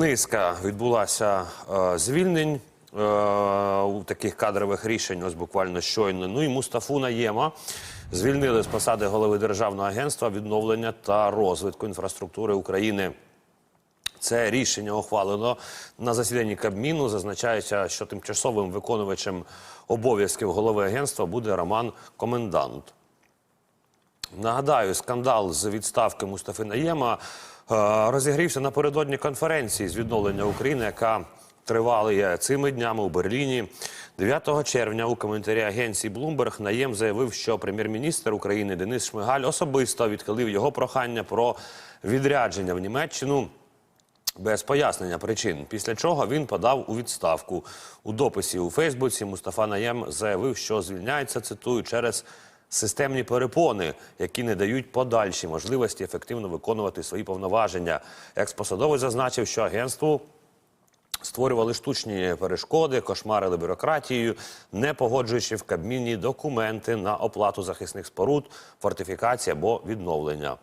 Низка відбулася е, звільнень е, у таких кадрових рішень, ось буквально щойно. Ну і Мустафу Наєма звільнили з посади голови Державного агентства відновлення та розвитку інфраструктури України. Це рішення ухвалено на засіданні Кабміну. Зазначається, що тимчасовим виконувачем обов'язків голови агентства буде Роман Комендант. Нагадаю, скандал з відставки Мустафи Наєма е, розігрівся напередодні конференції з відновлення України, яка тривала цими днями у Берліні. 9 червня у коментарі агенції Bloomberg Наєм заявив, що прем'єр-міністр України Денис Шмигаль особисто відхилив його прохання про відрядження в Німеччину без пояснення причин. Після чого він подав у відставку. У дописі у Фейсбуці Мустафа Наєм заявив, що звільняється, цитую, через системні перепони, які не дають подальші можливості ефективно виконувати свої повноваження. Експосадовий зазначив, що агентству створювали штучні перешкоди, кошмарили бюрократією, не погоджуючи в Кабміні документи на оплату захисних споруд, фортифікації або відновлення.